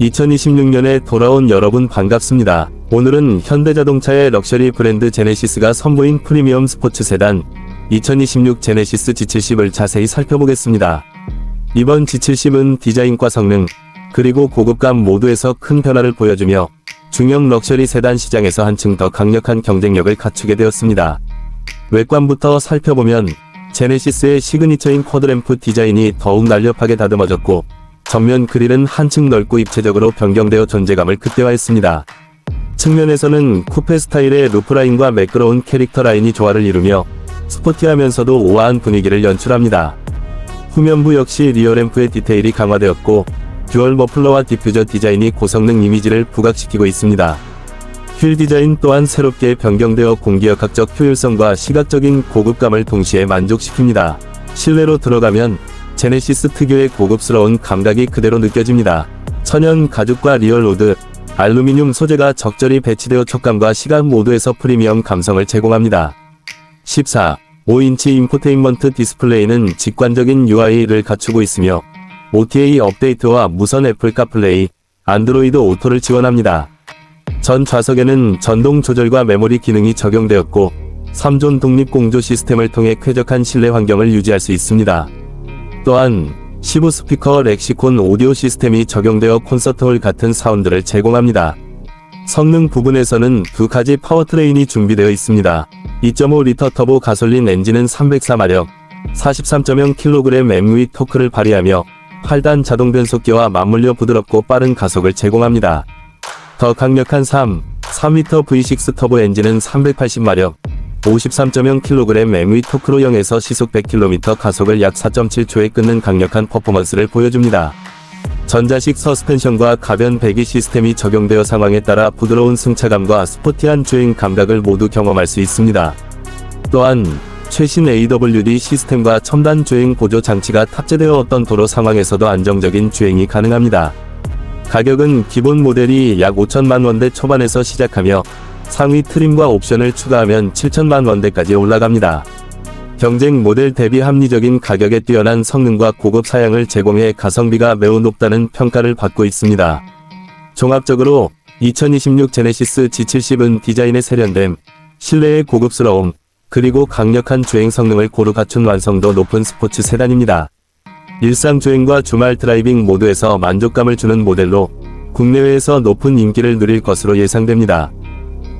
2026년에 돌아온 여러분 반갑습니다. 오늘은 현대자동차의 럭셔리 브랜드 제네시스가 선보인 프리미엄 스포츠 세단 2026 제네시스 G70을 자세히 살펴보겠습니다. 이번 G70은 디자인과 성능, 그리고 고급감 모두에서 큰 변화를 보여주며 중형 럭셔리 세단 시장에서 한층 더 강력한 경쟁력을 갖추게 되었습니다. 외관부터 살펴보면 제네시스의 시그니처인 쿼드램프 디자인이 더욱 날렵하게 다듬어졌고 전면 그릴은 한층 넓고 입체적으로 변경되어 존재감을 극대화했습니다. 측면에서는 쿠페 스타일의 루프라인과 매끄러운 캐릭터 라인이 조화를 이루며 스포티하면서도 우아한 분위기를 연출합니다. 후면부 역시 리어램프의 디테일이 강화되었고 듀얼 머플러와 디퓨저 디자인이 고성능 이미지를 부각시키고 있습니다. 휠 디자인 또한 새롭게 변경되어 공기역학적 효율성과 시각적인 고급감을 동시에 만족시킵니다. 실내로 들어가면 제네시스 특유의 고급스러운 감각이 그대로 느껴집니다. 천연 가죽과 리얼로드, 알루미늄 소재가 적절히 배치되어 촉감과 시각 모두에서 프리미엄 감성을 제공합니다. 14. 5인치 인포테인먼트 디스플레이는 직관적인 UI를 갖추고 있으며 OTA 업데이트와 무선 애플 카플레이, 안드로이드 오토를 지원합니다. 전 좌석에는 전동 조절과 메모리 기능이 적용되었고 3존 독립 공조 시스템을 통해 쾌적한 실내 환경을 유지할 수 있습니다. 또한 15 스피커 렉시콘 오디오 시스템이 적용되어 콘서트홀 같은 사운드를 제공합니다. 성능 부분에서는 두 가지 파워트레인이 준비되어 있습니다. 2.5리터 터보 가솔린 엔진은 304마력, 43.0kg MV 토크를 발휘하며 8단 자동 변속기와 맞물려 부드럽고 빠른 가속을 제공합니다. 더 강력한 3, 3리터 V6 터보 엔진은 380마력, 53.0kg MV 토크로 0에서 시속 100km 가속을 약 4.7초에 끊는 강력한 퍼포먼스를 보여줍니다. 전자식 서스펜션과 가변 배기 시스템이 적용되어 상황에 따라 부드러운 승차감과 스포티한 주행 감각을 모두 경험할 수 있습니다. 또한 최신 AWD 시스템과 첨단 주행 보조 장치가 탑재되어 어떤 도로 상황에서도 안정적인 주행이 가능합니다. 가격은 기본 모델이 약 5천만 원대 초반에서 시작하며 상위 트림과 옵션을 추가하면 7천만 원대까지 올라갑니다. 경쟁 모델 대비 합리적인 가격에 뛰어난 성능과 고급 사양을 제공해 가성비가 매우 높다는 평가를 받고 있습니다. 종합적으로 2026 제네시스 G70은 디자인에 세련됨, 실내의 고급스러움, 그리고 강력한 주행 성능을 고루 갖춘 완성도 높은 스포츠 세단입니다. 일상 주행과 주말 드라이빙 모두에서 만족감을 주는 모델로 국내외에서 높은 인기를 누릴 것으로 예상됩니다.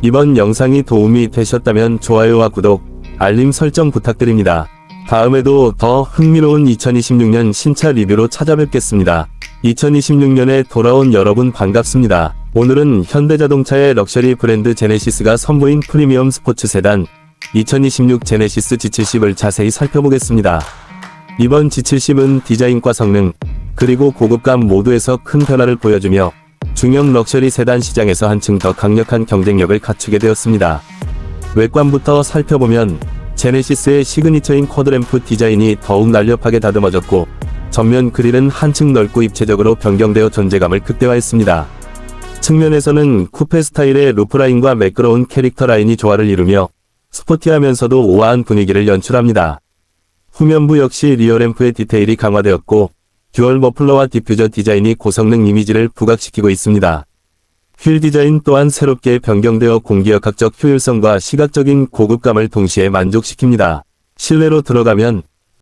이번 영상이 도움이 되셨다면 좋아요와 구독, 알림 설정 부탁드립니다. 다음에도 더 흥미로운 2026년 신차 리뷰로 찾아뵙겠습니다. 2026년에 돌아온 여러분 반갑습니다. 오늘은 현대자동차의 럭셔리 브랜드 제네시스가 선보인 프리미엄 스포츠 세단 2026 제네시스 G70을 자세히 살펴보겠습니다. 이번 G70은 디자인과 성능, 그리고 고급감 모두에서 큰 변화를 보여주며 중형 럭셔리 세단 시장에서 한층 더 강력한 경쟁력을 갖추게 되었습니다. 외관부터 살펴보면 제네시스의 시그니처인 쿼드램프 디자인이 더욱 날렵하게 다듬어졌고 전면 그릴은 한층 넓고 입체적으로 변경되어 존재감을 극대화했습니다. 측면에서는 쿠페 스타일의 루프라인과 매끄러운 캐릭터 라인이 조화를 이루며 스포티하면서도 우아한 분위기를 연출합니다. 후면부 역시 리어램프의 디테일이 강화되었고 듀얼 머플러와 디퓨저 디자인이 고성능 이미지를 부각시키고 있습니다. 휠 디자인 또한 새롭게 변경되어 공기역학적 효율성과 시각적인 고급감을 동시에 만족시킵니다. 실내로 들어가면